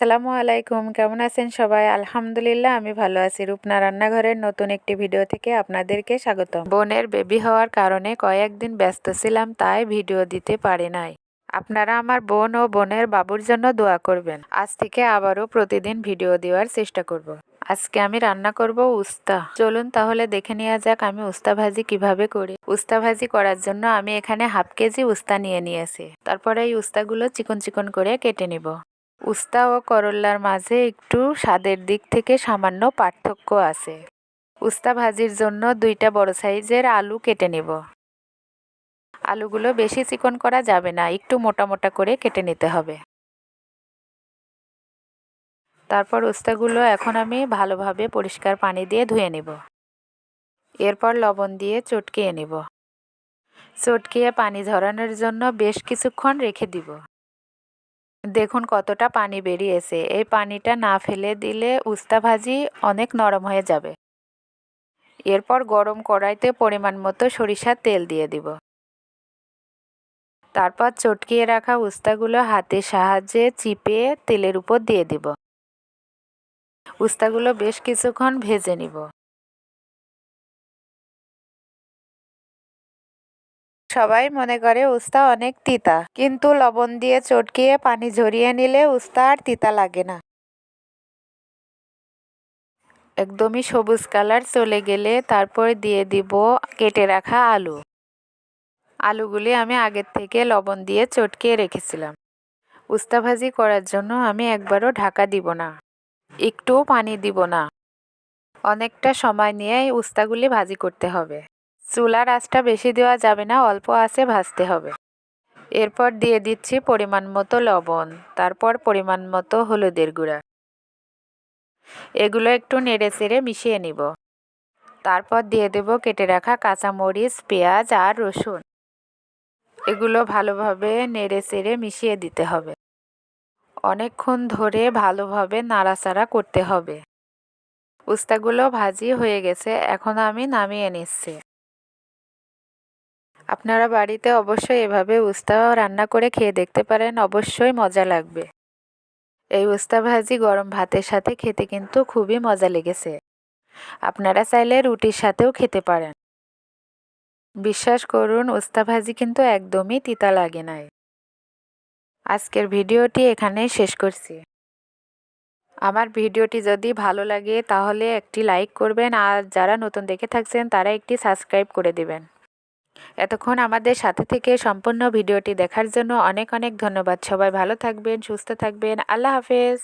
আসসালামু আলাইকুম। কেমন আছেন সবাই? আলহামদুলিল্লাহ, আমি ভালো আছি। রূপনা রান্নাঘরের নতুন একটি ভিডিও থেকে আপনাদেরকে স্বাগত বোনের বেবি হওয়ার কারণে কয়েকদিন ব্যস্ত ছিলাম, তাই ভিডিও দিতে পারি নাই। আপনারা আমার বোন ও বোনের বাবুর জন্য দোয়া করবেন। আজ থেকে আবারও প্রতিদিন ভিডিও দেওয়ার চেষ্টা করব। আজকে আমি রান্না করব উস্তা। চলুন তাহলে দেখে নেওয়া যাক আমি উস্তা ভাজি কীভাবে করি। উস্তা ভাজি করার জন্য আমি এখানে হাফ কেজি উস্তা নিয়ে নিয়েছি। তারপরে এই উস্তাগুলো চিকন চিকন করে কেটে নিব। উস্তা ও করল্লার মাঝে একটু স্বাদের দিক থেকে সামান্য পার্থক্য আছে। উস্তা ভাজির জন্য দুইটা বড় সাইজের আলু কেটে নেব। আলুগুলো বেশি চিকন করা যাবে না, একটু মোটা মোটা করে কেটে নিতে হবে। তারপর উস্তাগুলো এখন আমি ভালোভাবে পরিষ্কার পানি দিয়ে ধুয়ে নেব। এরপর লবণ দিয়ে চটকিয়ে নেব। চটকিয়ে পানি ঝরানোর জন্য বেশ কিছুক্ষণ রেখে দিব। দেখুন কতটা পানি বেরিয়েছে। এই পানিটা না ফেলে দিলে উস্তা ভাজি অনেক নরম হয়ে যাবে। এরপর গরম কড়াইতে পরিমাণ মতো সরিষার তেল দিয়ে দিব। তারপর চটকিয়ে রাখা উস্তাগুলো হাতের সাহায্যে চিপে তেলের উপর দিয়ে দিব। উস্তাগুলো বেশ কিছুক্ষণ ভেজে নিব। সবাই মনে করে উস্তা অনেক তিতা। কিন্তু লবণ দিয়ে চটকিয়ে পানি ঝরিয়ে নিলে উস্তা আর তিতা লাগে না। একদমই সবুজ কালার চলে গেলে তারপর দিয়ে দিব কেটে রাখা আলু। আলুগুলি আমি আগের থেকে লবণ দিয়ে চটকিয়ে রেখেছিলাম। উস্তা ভাজি করার জন্য আমি একবারও ঢাকা দিব না। একটুও পানি দিব না। অনেকটা সময় নিয়ে উস্তাগুলি ভাজি করতে হবে। চুলার আঁচটা বেশি দেওয়া যাবে না, অল্প আঁচে ভাজতে হবে। এরপর দিয়ে দিচ্ছি পরিমাণ মতো লবণ, তারপর পরিমাণ মতো হলুদের গুঁড়া। এগুলো একটু নেড়ে চেড়ে মিশিয়ে নিব। তারপর দিয়ে দেব কেটে রাখা কাঁচামরিচ, পেঁয়াজ আর রসুন। এগুলো ভালোভাবে নেড়ে চেড়ে মিশিয়ে দিতে হবে। অনেকক্ষণ ধরে ভালোভাবে নাড়াচাড়া করতে হবে। উস্তাগুলো ভাজি হয়ে গেছে, এখন আমি নামিয়ে নিচ্ছি। আপনারা বাড়িতে অবশ্যই এভাবে উস্তা রান্না করে খেয়ে দেখতে পারেন, অবশ্যই মজা লাগবে। এই উস্তা ভাজি গরম ভাতের সাথে খেতে কিন্তু খুবই মজা লেগেছে। আপনারা চাইলে রুটির সাথেও খেতে পারেন। বিশ্বাস করুন, উস্তা ভাজি কিন্তু একদমই তিতা লাগে নাই। আজকের ভিডিওটি এখানেই শেষ করছি। আমার ভিডিওটি যদি ভালো লাগে তাহলে একটি লাইক করবেন, আর যারা নতুন দেখে থাকছেন তারা একটি সাবস্ক্রাইব করে দিবেন। এতক্ষণ আমাদের সাথে থেকে সম্পূর্ণ ভিডিওটি দেখার জন্য অনেক অনেক ধন্যবাদ। সবাই ভালো থাকবেন, সুস্থ থাকবেন। আল্লাহ হাফেজ।